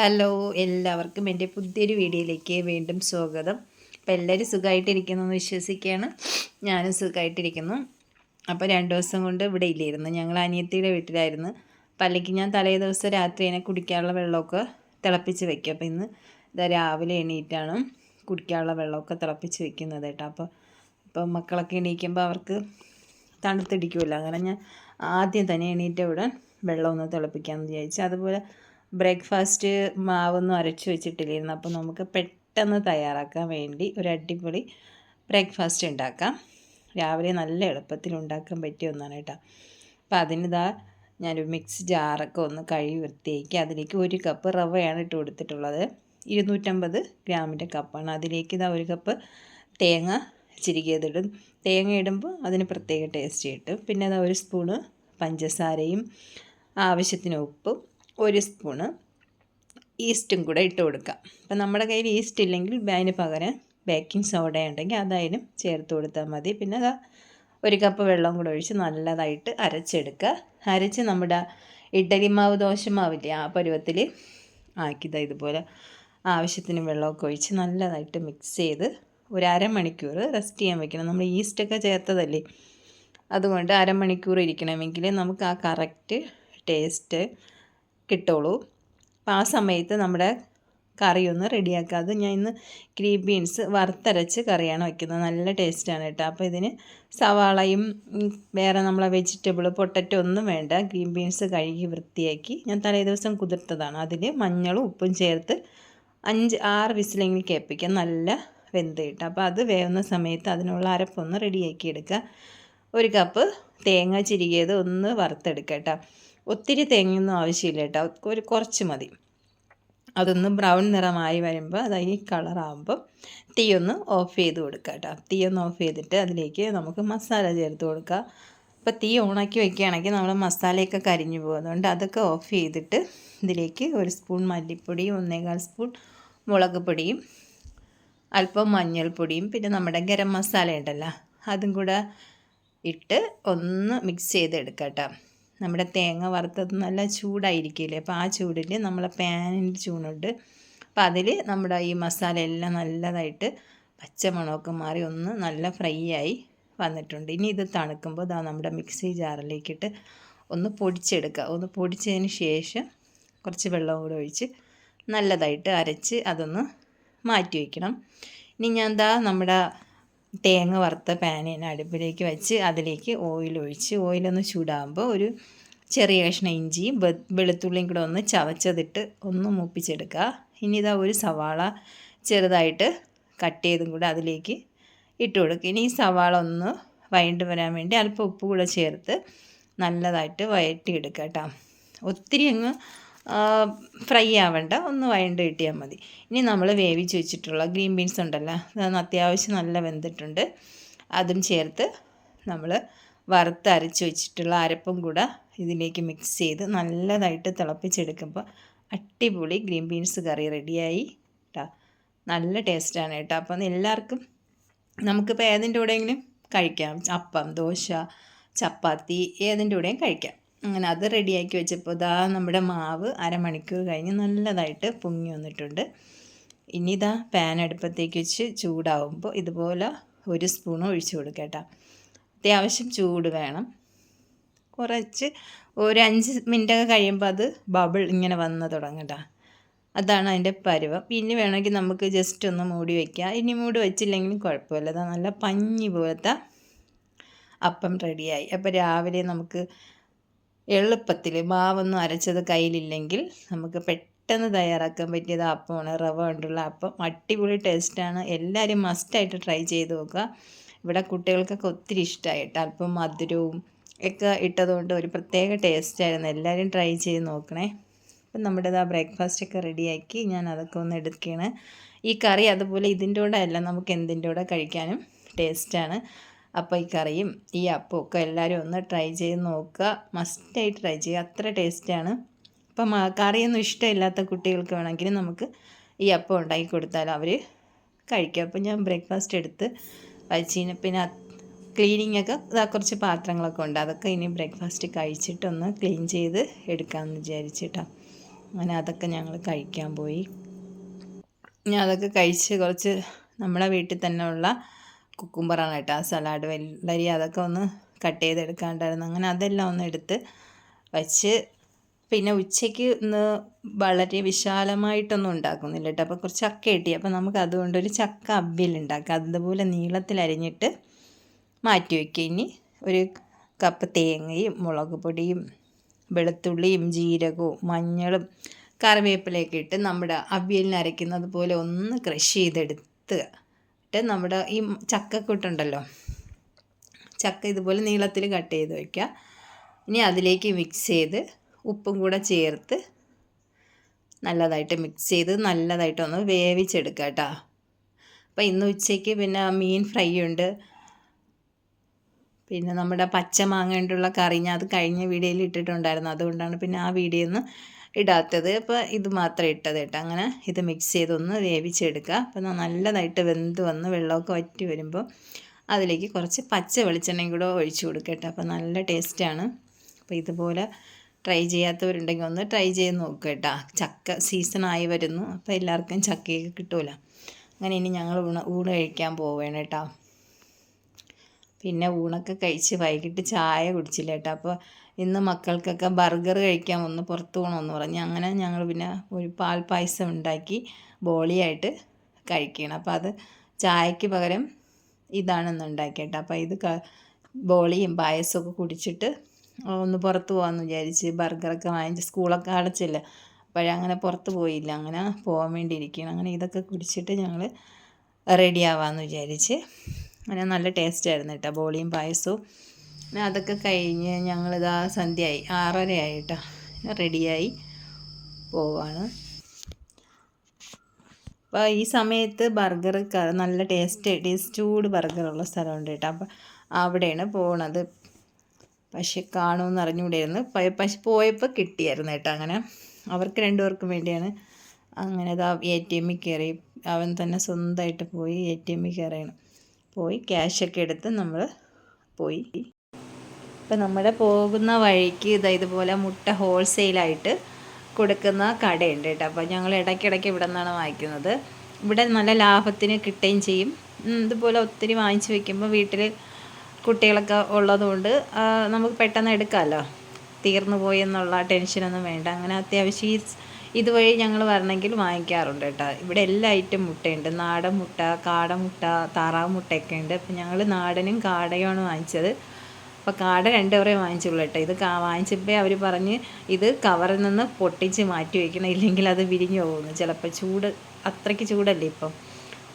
Hello എല്ലാവർക്കും എന്റെ പുതിയൊരു വീഡിയോയിലേക്ക് വീണ്ടും സ്വാഗതം. അപ്പോൾ എല്ലാവരും സുഖമായിട്ടിരിക്കുന്നു എന്ന് വിശ്വസിക്കുകയാണ്. ഞാനും സുഖമായിട്ടിരിക്കുന്നു. അപ്പോൾ രണ്ട് ദിവസം കൊണ്ട് ഇവിടെ ഇല്ലായിരുന്നു. ഞങ്ങൾ അനിയത്തിയുടെ വീട്ടിലായിരുന്നു. അപ്പോൾ അല്ലെങ്കിൽ ഞാൻ തലേ ദിവസം രാത്രി അതിനെ കുടിക്കാനുള്ള വെള്ളമൊക്കെ തിളപ്പിച്ച് വെക്കും അപ്പോൾ ഇന്ന് ഇതാ രാവിലെ എണീറ്റാണ് കുടിക്കാനുള്ള വെള്ളമൊക്കെ തിളപ്പിച്ച് വെക്കുന്നത് കേട്ടോ. അപ്പോൾ ഇപ്പം മക്കളൊക്കെ എണീക്കുമ്പോൾ അവർക്ക് തണുത്തിടിക്കുമല്ലോ. അങ്ങനെ ഞാൻ ആദ്യം തന്നെ എണീറ്റ ഉടൻ വെള്ളം ഒന്ന് തിളപ്പിക്കാമെന്ന് വിചാരിച്ചു. അതുപോലെ ബ്രേക്ക്ഫാസ്റ്റ് മാവൊന്നും അരച്ച് വെച്ചിട്ടില്ലായിരുന്നു. അപ്പോൾ നമുക്ക് പെട്ടെന്ന് തയ്യാറാക്കാൻ വേണ്ടി ഒരു അടിപൊളി ബ്രേക്ക്ഫാസ്റ്റ് ഉണ്ടാക്കാം. രാവിലെ നല്ല എളുപ്പത്തിൽ ഉണ്ടാക്കാൻ പറ്റിയ ഒന്നാണ് കേട്ടോ. അപ്പോൾ അതിനിതാ ഞാനൊരു മിക്സ് ജാറൊക്കെ ഒന്ന് കഴുകി വൃത്തിയാക്കി അതിലേക്ക് ഒരു കപ്പ് റവയാണ് ഇട്ട് കൊടുത്തിട്ടുള്ളത്. ഇരുന്നൂറ്റമ്പത് ഗ്രാമിന്റെ കപ്പാണ്. അതിലേക്ക് ഇതാ ഒരു കപ്പ് തേങ്ങ ചിരികിയതിടും. തേങ്ങ ഇടുമ്പോൾ അതിന് പ്രത്യേക ടേസ്റ്റ് കിട്ടും. പിന്നെ അതാ ഒരു സ്പൂണ് പഞ്ചസാരയും ആവശ്യത്തിന് ഉപ്പും ഒരു സ്പൂണ് ഈസ്റ്റും കൂടെ ഇട്ട് കൊടുക്കുക. അപ്പം നമ്മുടെ കയ്യിൽ ഈസ്റ്റ് ഇല്ലെങ്കിൽ അതിന് പകരം ബേക്കിംഗ് സോഡ ഉണ്ടെങ്കിൽ അതായാലും ചേർത്ത് കൊടുത്താൽ മതി. പിന്നെ അതാ ഒരു കപ്പ് വെള്ളം കൂടെ ഒഴിച്ച് നല്ലതായിട്ട് അരച്ചെടുക്കുക. അരച്ച് നമ്മുടെ ഇഡലി മാവ് ദോശ മാവില്ലേ ആ പരുവത്തിൽ ആക്കിയത് ഇതുപോലെ ആവശ്യത്തിന് വെള്ളമൊക്കെ ഒഴിച്ച് നല്ലതായിട്ട് മിക്സ് ചെയ്ത് ഒരു അരമണിക്കൂർ റെസ്റ്റ് ചെയ്യാൻ വെക്കണം. നമ്മൾ ഈസ്റ്റൊക്കെ ചേർത്തതല്ലേ? അതുകൊണ്ട് അരമണിക്കൂർ ഇരിക്കണമെങ്കിൽ നമുക്ക് ആ കറക്റ്റ് ടേസ്റ്റ് കിട്ടുള്ളൂ. അപ്പോൾ ആ സമയത്ത് നമ്മുടെ കറിയൊന്ന് റെഡിയാക്കുക. അത് ഞാൻ ഇന്ന് ഗ്രീൻ ബീൻസ് വറുത്തരച്ച് കറിയാണ് വയ്ക്കുന്നത് നല്ല ടേസ്റ്റാണ് കേട്ടോ. അപ്പോൾ ഇതിന് സവാളയും വേറെ നമ്മളെ വെജിറ്റബിൾ പൊട്ടറ്റോ ഒന്നും വേണ്ട. ഗ്രീൻ ബീൻസ് കഴുകി വൃത്തിയാക്കി. ഞാൻ തലേ ദിവസം കുതിർത്തതാണ്. അതിൽ മഞ്ഞളും ഉപ്പും ചേർത്ത് അഞ്ച് ആറ് വിസിലെങ്കിൽ കേൾപ്പിക്കാം. നല്ല വെന്ത് കിട്ടും. അപ്പോൾ അത് വേവുന്ന സമയത്ത് അതിനുള്ള അരപ്പൊന്ന് റെഡിയാക്കി എടുക്കുക. ഒരു കപ്പ് തേങ്ങ ചിരികിയത് ഒന്ന് വറുത്തെടുക്കുക കേട്ടോ. ഒത്തിരി തേങ്ങയൊന്നും ആവശ്യമില്ല കേട്ടോ. ഒരു കുറച്ച് മതി. അതൊന്ന് ബ്രൗൺ നിറമായി വരുമ്പോൾ അത് ഈ കളറാകുമ്പോൾ തീ ഒന്ന് ഓഫ് ചെയ്ത് കൊടുക്കുക കേട്ടോ. തീ ഒന്ന് ഓഫ് ചെയ്തിട്ട് അതിലേക്ക് നമുക്ക് മസാല ചേർത്ത് കൊടുക്കുക അപ്പോൾ തീ ഓണാക്കി വെക്കുകയാണെങ്കിൽ നമ്മൾ മസാലയൊക്കെ കരിഞ്ഞു പോകും. അതുകൊണ്ട് അതൊക്കെ ഓഫ് ചെയ്തിട്ട് ഇതിലേക്ക് ഒരു സ്പൂൺ മല്ലിപ്പൊടിയും ഒന്നേകാൽ സ്പൂൺ മുളക് പൊടിയും അല്പം മഞ്ഞൾപ്പൊടിയും പിന്നെ നമ്മുടെ ഗരം മസാല ഉണ്ടല്ലോ അതും കൂടെ ഇട്ട് ഒന്ന് മിക്സ് ചെയ്തെടുക്കാം കേട്ടോ. നമ്മുടെ തേങ്ങ വറുത്തത് നല്ല ചൂടായിരിക്കില്ലേ? അപ്പോൾ ആ ചൂടിൽ നമ്മളെ പാനിന്റെ ചൂടുണ്ട്. അപ്പോൾ അതിൽ നമ്മുടെ ഈ മസാല എല്ലാം നല്ലതായിട്ട് പച്ചമുളകൊക്കെ മാറി ഒന്ന് നല്ല ഫ്രൈ ആയി വന്നിട്ടുണ്ട്. ഇനി ഇത് തണുക്കുമ്പോൾ ഇതാ നമ്മുടെ മിക്സി ജാറിലേക്കിട്ട് ഒന്ന് പൊടിച്ചെടുക്കുക ഒന്ന് പൊടിച്ചതിന് ശേഷം കുറച്ച് വെള്ളം കൂടെ ഒഴിച്ച് നല്ലതായിട്ട് അരച്ച് അതൊന്ന് മാറ്റി വയ്ക്കണം ഇനി ഞാൻ എന്താ നമ്മുടെ തേങ്ങ വറുത്ത പാനിന് അടുപ്പിലേക്ക് വെച്ച് അതിലേക്ക് ഓയിൽ ഒഴിച്ച് ഓയിലൊന്ന് ചൂടാകുമ്പോൾ ഒരു ചെറിയ കഷ്ണം ഇഞ്ചിയും വെളുത്തുള്ളിയും കൂടെ ഒന്ന് ചവച്ചതിട്ട് ഒന്ന് മൂപ്പിച്ചെടുക്കുക. ഇനി ഇതാ ഒരു സവാള ചെറുതായിട്ട് കട്ട് ചെയ്തും കൂടെ അതിലേക്ക് ഇട്ട് കൊടുക്കുക. ഇനി ഈ സവാള ഒന്ന് വഴണ്ട് വരാൻ വേണ്ടി അല്പം ഉപ്പ് കൂടെ ചേർത്ത് നല്ലതായിട്ട് വഴറ്റിയെടുക്കുക കേട്ടോ ഒത്തിരി അങ്ങ് ഫ്രൈ ആവണ്ട ഒന്ന് വഴണ്ട് കിട്ടിയാൽ മതി. ഇനി നമ്മൾ വേവിച്ച് വെച്ചിട്ടുള്ള ഗ്രീൻ ബീൻസ് ഉണ്ടല്ലോ അതൊന്ന് അത്യാവശ്യം നല്ല വെന്തിട്ടുണ്ട്. അതും ചേർത്ത് നമ്മൾ വറുത്ത് അരച്ച് വെച്ചിട്ടുള്ള അരപ്പും കൂടെ ഇതിലേക്ക് മിക്സ് ചെയ്ത് നല്ലതായിട്ട് തിളപ്പിച്ചെടുക്കുമ്പോൾ അടിപൊളി ഗ്രീൻ ബീൻസ് കറി റെഡിയായി കേട്ടോ നല്ല ടേസ്റ്റാണ് കേട്ടോ. അപ്പം എല്ലാവർക്കും നമുക്കിപ്പോൾ ഏതിന്റെ കൂടെയെങ്കിലും കഴിക്കാം. അപ്പം ദോശ ചപ്പാത്തി ഏതിന്റെ കൂടെയും കഴിക്കാം. അങ്ങനെ അത് റെഡിയാക്കി വെച്ചപ്പോൾ ഇതാ നമ്മുടെ മാവ് അരമണിക്കൂർ കഴിഞ്ഞ് നല്ലതായിട്ട് പൊങ്ങി വന്നിട്ടുണ്ട്. ഇനി ഇതാ പാൻ അടുപ്പത്തേക്ക് വെച്ച് ചൂടാവുമ്പോൾ ഇതുപോലെ ഒരു സ്പൂൺ ഒഴിച്ചു കൊടുക്കട്ടോ അത്യാവശ്യം ചൂട് വേണം. കുറച്ച് ഒരു അഞ്ച് മിനിറ്റൊക്കെ കഴിയുമ്പോൾ അത് ബബിൾ ഇങ്ങനെ വന്ന് തുടങ്ങട്ടാ അതാണ് അതിന്റെ പരുവം. പിന്നെ വേണമെങ്കിൽ നമുക്ക് ജസ്റ്റ് ഒന്ന് മൂടി വയ്ക്കാം ഇനി മൂടി വെച്ചില്ലെങ്കിലും കുഴപ്പമില്ല. അതാ നല്ല പഞ്ഞി പോലത്തെ അപ്പം റെഡിയായി. അപ്പോൾ രാവിലെ നമുക്ക് എളുപ്പത്തിൽ മാവൊന്നും അരച്ചത് കയ്യിലില്ലെങ്കിൽ നമുക്ക് പെട്ടെന്ന് തയ്യാറാക്കാൻ പറ്റിയത് അപ്പമാണ് റവ കൊണ്ടുള്ള അപ്പം. അടിപൊളി ടേസ്റ്റാണ് എല്ലാവരും മസ്റ്റായിട്ട് ട്രൈ ചെയ്ത് നോക്കുക. ഇവിടെ കുട്ടികൾക്കൊക്കെ ഒത്തിരി ഇഷ്ടമായിട്ട് അല്പം മധുരവും ഒക്കെ ഇട്ടതുകൊണ്ട് ഒരു പ്രത്യേക ടേസ്റ്റായിരുന്നു എല്ലാവരും ട്രൈ ചെയ്ത് നോക്കണേ. അപ്പം നമ്മുടെ ആ ബ്രേക്ക്ഫാസ്റ്റൊക്കെ റെഡിയാക്കി ഞാൻ അതൊക്കെ ഒന്ന് എടുക്കുകയാണ്. ഈ കറി അതുപോലെ ഇതിന്റെ കൂടെ അല്ല. നമുക്ക് എന്തിന്റെ കൂടെ കഴിക്കാനും ടേസ്റ്റാണ് അപ്പോൾ ഈ കറിയും ഈ അപ്പവും ഒക്കെ എല്ലാവരും ഒന്ന് ട്രൈ ചെയ്ത് നോക്കുക. മസ്റ്റായിട്ട് ട്രൈ ചെയ്യുക. അത്ര ടേസ്റ്റാണ് അപ്പം കറിയൊന്നും ഇഷ്ടമില്ലാത്ത കുട്ടികൾക്ക് വേണമെങ്കിൽ നമുക്ക് ഈ അപ്പം ഉണ്ടാക്കി കൊടുത്താൽ അവർ കഴിക്കും. അപ്പം ഞാൻ ബ്രേക്ക്ഫാസ്റ്റ് എടുത്ത് വച്ചിന് പിന്നെ ക്ലീനിങ് ഒക്കെ ഇതാ കുറച്ച് പാത്രങ്ങളൊക്കെ ഉണ്ട്. അതൊക്കെ ഇനി ബ്രേക്ക്ഫാസ്റ്റ് കഴിച്ചിട്ടൊന്ന് ക്ലീൻ ചെയ്ത് എടുക്കാമെന്ന് വിചാരിച്ചിട്ടാണ് അങ്ങനെ അതൊക്കെ ഞങ്ങൾ കഴിക്കാൻ പോയി. ഞാൻ അതൊക്കെ കഴിച്ച് കുറച്ച് നമ്മളെ വീട്ടിൽ തന്നെ ഉള്ള കുക്കുംബറാണ് കേട്ടോ ആ സലാഡ് വെള്ളരി അതൊക്കെ ഒന്ന് കട്ട് ചെയ്തെടുക്കാണ്ടായിരുന്നു. അങ്ങനെ അതെല്ലാം ഒന്ന് എടുത്ത് വച്ച് പിന്നെ ഉച്ചയ്ക്ക് ഇന്ന് വളരെ വിശാലമായിട്ടൊന്നും ഉണ്ടാക്കുന്നില്ല കേട്ടോ. അപ്പോൾ കുറച്ച് ചക്ക കിട്ടി. അപ്പോൾ നമുക്ക് അതുകൊണ്ട് ഒരു ചക്ക അബ്ബിൽ ഉണ്ടാക്കാം. അതുപോലെ നീളത്തിൽ അരിഞ്ഞിട്ട് മാറ്റി വയ്ക്കുക. ഇനി ഒരു കപ്പ് തേങ്ങയും മുളക് പൊടിയും വെളുത്തുള്ളിയും ജീരകവും മഞ്ഞളും കറിവേപ്പിലയൊക്കെ ഇട്ട് നമ്മുടെ അവിയലിന് അരയ്ക്കുന്നത് പോലെ ഒന്ന് ക്രഷ് ചെയ്തെടുത്ത് ഇട്ട് നമ്മുടെ ഈ ചക്കക്കൂട്ടുണ്ടല്ലോ. ചക്ക ഇതുപോലെ നീളത്തിൽ കട്ട് ചെയ്ത് വയ്ക്കുക ഇനി അതിലേക്ക് മിക്സ് ചെയ്ത് ഉപ്പും കൂടെ ചേർത്ത് നല്ലതായിട്ട് മിക്സ് ചെയ്ത് നല്ലതായിട്ടൊന്ന് വേവിച്ചെടുക്കുക കേട്ടോ അപ്പോൾ ഇന്ന് ഉച്ചയ്ക്ക് പിന്നെ മീൻ ഫ്രൈ ഉണ്ട്. പിന്നെ നമ്മുടെ പച്ചമാങ്ങ കൊണ്ടുള്ള കറി ഞാൻ അത് കഴിഞ്ഞ വീഡിയോയിൽ ഇട്ടിട്ടുണ്ടായിരുന്നു. അതുകൊണ്ടാണ് പിന്നെ ആ വീഡിയോ ഒന്ന് ഇടാത്തത്. അപ്പോൾ ഇത് മാത്രം ഇട്ടത് കേട്ടോ. അങ്ങനെ ഇത് മിക്സ് ചെയ്തൊന്ന് വേവിച്ചെടുക്കുക. അപ്പോൾ നല്ലതായിട്ട് വെന്ത് വന്ന് വെള്ളമൊക്കെ വറ്റി വരുമ്പോൾ അതിലേക്ക് കുറച്ച് പച്ച വെളിച്ചെണ്ണയും കൂടെ ഒഴിച്ചു കൊടുക്കട്ടെ അപ്പോൾ നല്ല ടേസ്റ്റാണ് അപ്പോൾ ഇതുപോലെ ട്രൈ ചെയ്യാത്തവരുണ്ടെങ്കിൽ ഒന്ന് ട്രൈ ചെയ്ത് നോക്കുക കേട്ടോ. ചക്ക സീസണായി വരുന്നു. അപ്പോൾ എല്ലാവർക്കും ചക്കയൊക്കെ കിട്ടുമല്ലോ അങ്ങനെ ഇനി ഞങ്ങൾ ഊണ് ഊണ് കഴിക്കാൻ പോവുകയാണ് കേട്ടോ. പിന്നെ ഊണൊക്കെ കഴിച്ച് വൈകിട്ട് ചായ കുടിച്ചില്ല കേട്ടോ. അപ്പോൾ ഇന്ന് മക്കൾക്കൊക്കെ ബർഗർ കഴിക്കാൻ ഒന്ന് പുറത്ത് പോകണമെന്ന് പറഞ്ഞു. അങ്ങനെ ഞങ്ങൾ പിന്നെ ഒരു പാൽ പായസം ഉണ്ടാക്കി ബോളിയായിട്ട് കഴിക്കണം അപ്പോൾ അത് ചായക്ക് പകരം ഇതാണെന്ന് ഉണ്ടാക്കിയിട്ട് അപ്പോൾ ഇത് ബോളിയും പായസമൊക്കെ കുടിച്ചിട്ട് ഒന്ന് പുറത്ത് പോകാമെന്ന് വിചാരിച്ച് ബർഗറൊക്കെ വാങ്ങിച്ച് സ്കൂളൊക്കെ അടച്ചില്ല. അപ്പോഴങ്ങനെ പുറത്ത് പോയില്ല. അങ്ങനെ പോകാൻ വേണ്ടി ഇരിക്കുകയാണ് അങ്ങനെ ഇതൊക്കെ കുടിച്ചിട്ട് ഞങ്ങൾ റെഡി ആവാമെന്ന് വിചാരിച്ച് അങ്ങനെ നല്ല ടേസ്റ്റ് ആയിരുന്നു കേട്ടോ ബോളിയും പായസവും. അതൊക്കെ കഴിഞ്ഞ് ഞങ്ങളിതാ സന്ധ്യയായി ആറരയായി കേട്ടോ റെഡിയായി പോവാണ്. അപ്പോൾ ഈ സമയത്ത് ബർഗർ നല്ല ടേസ്റ്റ് ടേസ്റ്റ് ചൂട് ബർഗറുള്ള സ്ഥലമുണ്ട് കേട്ടോ. അപ്പോൾ അവിടെയാണ് പോണത്. പക്ഷെ കാണുമെന്ന് അറിഞ്ഞുകൂടായിരുന്നു പക്ഷെ പോയപ്പോൾ കിട്ടിയായിരുന്നു കേട്ടോ അങ്ങനെ. അവർക്ക് രണ്ടുപേർക്കും വേണ്ടിയാണ് അങ്ങനെ അത് എ ടി എമ്മിൽ കയറി. അവൻ തന്നെ സ്വന്തമായിട്ട് പോയി എ ടി എമ്മിൽ കയറിയാണ്. പോയി ക്യാഷൊക്കെ എടുത്ത് നമ്മൾ പോയി. ഇപ്പം നമ്മുടെ പോകുന്ന വഴിക്ക് ഇതാ ഇതുപോലെ മുട്ട ഹോൾസെയിലായിട്ട് കൊടുക്കുന്ന കടയുണ്ട് കേട്ടോ. അപ്പോൾ ഞങ്ങൾ ഇടയ്ക്കിടയ്ക്ക് ഇവിടെ നിന്നാണ് വാങ്ങിക്കുന്നത്. ഇവിടെ നല്ല ലാഭത്തിന് കിട്ടുകയും ചെയ്യും. ഇതുപോലെ ഒത്തിരി വാങ്ങിച്ചു വെക്കുമ്പോൾ വീട്ടിൽ കുട്ടികളൊക്കെ ഉള്ളതുകൊണ്ട് നമുക്ക് പെട്ടെന്ന് എടുക്കാമല്ലോ തീർന്നു പോയി എന്നുള്ള ടെൻഷനൊന്നും വേണ്ട. അങ്ങനെ അത്യാവശ്യം ഈ ഇതുവഴി ഞങ്ങൾ വരണമെങ്കിൽ വാങ്ങിക്കാറുണ്ട് കേട്ടോ. ഇവിടെ എല്ലാ ഐറ്റം മുട്ടയുണ്ട്. നാടൻ മുട്ട കാട മുട്ട താറാവ് മുട്ടയൊക്കെ ഉണ്ട്. അപ്പം ഞങ്ങൾ നാടനും കാടയുമാണ് വാങ്ങിച്ചത്. അപ്പോൾ കാട രണ്ട് വരെ വാങ്ങിച്ചുള്ളൂ കേട്ടോ. ഇത് വാങ്ങിച്ചപ്പോൾ അവർ പറഞ്ഞ് ഇത് കവറിൽ നിന്ന് പൊട്ടിച്ച് മാറ്റി വയ്ക്കണം ഇല്ലെങ്കിൽ അത് വിരിഞ്ഞു പോകുന്നു. ചിലപ്പോൾ ചൂട് അത്രയ്ക്ക് ചൂടല്ലേ ഇപ്പം.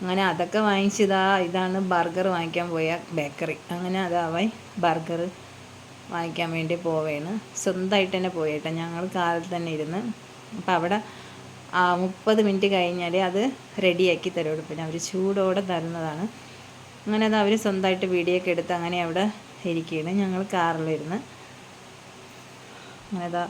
അങ്ങനെ അതൊക്കെ വാങ്ങിച്ചതാ. ഇതാണ് ബർഗർ വാങ്ങിക്കാൻ പോയ ബേക്കറി. അങ്ങനെ അതാവായി ബർഗർ വാങ്ങിക്കാൻ വേണ്ടി പോവേണ്. സ്വന്തമായിട്ട് തന്നെ പോയേട്ടാ ഞങ്ങൾ കാറിൽ തന്നെ ഇരുന്ന് അപ്പോൾ അവിടെ മുപ്പത് മിനിറ്റ് കഴിഞ്ഞാൽ അത് റെഡിയാക്കി തരുള്ളൂ. പിന്നെ അവർ ചൂടോടെ തരുന്നതാണ്. അങ്ങനെ അത് അവർ സ്വന്തമായിട്ട് വീഡിയോ ഒക്കെ എടുത്ത് അങ്ങനെ അവിടെ ഇരിക്കുകയാണ്. ഞങ്ങൾ കാറിലിരുന്ന് അങ്ങനെ അതാ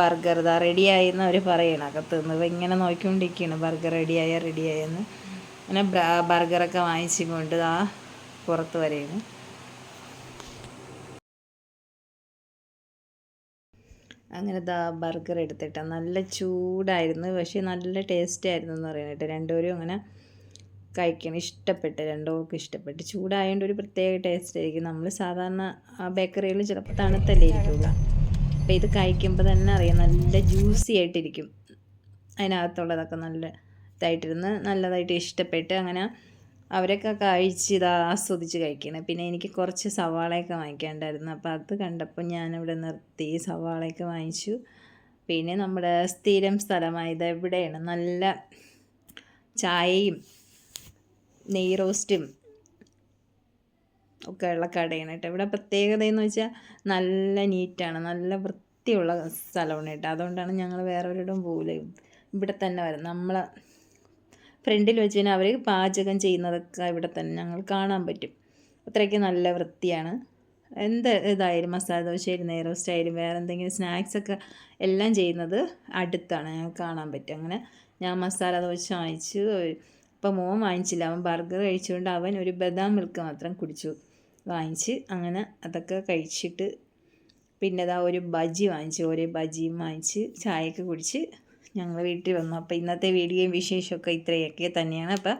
ബർഗർ ഇതാ റെഡിയായെന്ന് അവർ പറയണം. അകത്ത് നിന്ന് ഇങ്ങനെ നോക്കിക്കൊണ്ടിരിക്കുകയാണ്. ബർഗർ റെഡിയായ റെഡിയായെന്ന് അങ്ങനെ ബർഗറൊക്കെ വാങ്ങിച്ചുകൊണ്ട് ആ പുറത്ത് വരെയാണ് അങ്ങനെ ദാ ബർഗർ എടുത്തിട്ട. നല്ല ചൂടായിരുന്നു. പക്ഷേ നല്ല ടേസ്റ്റ് ആയിരുന്നു എന്ന് പറയുന്നത് രണ്ടുപേരും അങ്ങനെ കഴിക്കണം. ഇഷ്ടപ്പെട്ട് രണ്ടുപേർക്കും ഇഷ്ടപ്പെട്ട്. ചൂടായതുകൊണ്ട് ഒരു പ്രത്യേക ടേസ്റ്റ് ആയിരിക്കും. നമ്മൾ സാധാരണ ബേക്കറിയിൽ ചിലപ്പോൾ തണുത്തല്ലേ ഇരിക്കുക അപ്പോൾ ഇത് കഴിക്കുമ്പോൾ തന്നെ അറിയാം. നല്ല ജ്യൂസി ആയിട്ടിരിക്കും. അതിനകത്തുള്ളതൊക്കെ നല്ല ഇതായിട്ടിരുന്ന് നല്ലതായിട്ട് ഇഷ്ടപ്പെട്ട് അങ്ങനെ അവരൊക്കെ കഴിച്ച് ഇത് ആസ്വദിച്ച് കഴിക്കണം. പിന്നെ എനിക്ക് കുറച്ച് സവാളയൊക്കെ വാങ്ങിക്കാണ്ടായിരുന്നു അപ്പോൾ അത് കണ്ടപ്പോൾ ഞാനിവിടെ നിർത്തി. സവാളയൊക്കെ വാങ്ങിച്ചു. പിന്നെ നമ്മുടെ സ്ഥിരം സ്ഥലമായത് എവിടെയാണ്? നല്ല ചായയും നെയ് റോസ്റ്റും ഒക്കെ ഉള്ള കടയാണ് കേട്ടോ. ഇവിടെ പ്രത്യേകത എന്ന് വെച്ചാൽ നല്ല നീറ്റാണ് നല്ല വൃത്തിയുള്ള സ്ഥലമാണ് കേട്ടോ. അതുകൊണ്ടാണ് ഞങ്ങൾ വേറെ ഒരിടം പോകില്ല ഇവിടെ തന്നെ വരും. നമ്മളെ ഫ്രണ്ടിൽ വെച്ച് തന്നെ അവർ പാചകം ചെയ്യുന്നതൊക്കെ ഇവിടെ തന്നെ ഞങ്ങൾ കാണാൻ പറ്റും. അത്രയ്ക്ക് നല്ല വൃത്തിയാണ്. എന്ത് ഇതായാലും മസാല ദോശ ആയാലും നെയ്റോസ്റ്റ് ആയാലും വേറെ എന്തെങ്കിലും സ്നാക്സൊക്കെ എല്ലാം ചെയ്യുന്നത് അടുത്താണ് ഞങ്ങൾക്ക് കാണാൻ പറ്റും. അങ്ങനെ ഞാൻ മസാല ദോശ വാങ്ങിച്ചു. ഇപ്പം മോൻ വാങ്ങിച്ചില്ല. അവൻ ബർഗർ കഴിച്ചുകൊണ്ട് അവൻ ഒരു ബദാം മിൽക്ക് മാത്രം കുടിച്ചു. വാങ്ങിച്ച് അങ്ങനെ അതൊക്കെ കഴിച്ചിട്ട് പിന്നെ ഇതാ ഒരു ബജി വാങ്ങിച്ചു. ഒരു ബജിയും വാങ്ങിച്ച് ചായയൊക്കെ കുടിച്ച് ഞങ്ങൾ വീട്ടിൽ വന്നു. അപ്പോൾ ഇന്നത്തെ വീഡിയോയും വിശേഷമൊക്കെ ഇത്രയൊക്കെ തന്നെയാണ്. അപ്പോൾ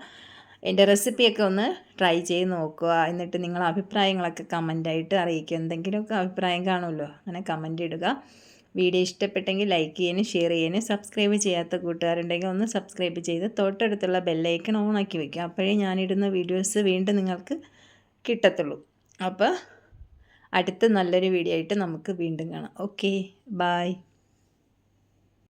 എന്റെ റെസിപ്പിയൊക്കെ ഒന്ന് ട്രൈ ചെയ്ത് നോക്കുക. എന്നിട്ട് നിങ്ങൾ അഭിപ്രായങ്ങളൊക്കെ കമന്റായിട്ട് അറിയിക്കുക. എന്തെങ്കിലുമൊക്കെ അഭിപ്രായം കാണുമല്ലോ അങ്ങനെ കമന്റ് ഇടുക. വീഡിയോ ഇഷ്ടപ്പെട്ടെങ്കിൽ ലൈക്ക് ചെയ്യാനും ഷെയർ ചെയ്യാനും സബ്സ്ക്രൈബ് ചെയ്യാത്ത കൂട്ടുകാരുണ്ടെങ്കിൽ ഒന്ന് സബ്സ്ക്രൈബ് ചെയ്ത് തൊട്ടടുത്തുള്ള ബെല്ലൈക്കൺ ഓൺ ആക്കി വയ്ക്കുക അപ്പോഴേ ഞാനിടുന്ന വീഡിയോസ് വീണ്ടും നിങ്ങൾക്ക് കിട്ടത്തുള്ളൂ. അപ്പോൾ അടുത്ത നല്ലൊരു വീഡിയോ ആയിട്ട് നമുക്ക് വീണ്ടും കാണാം. Okay bye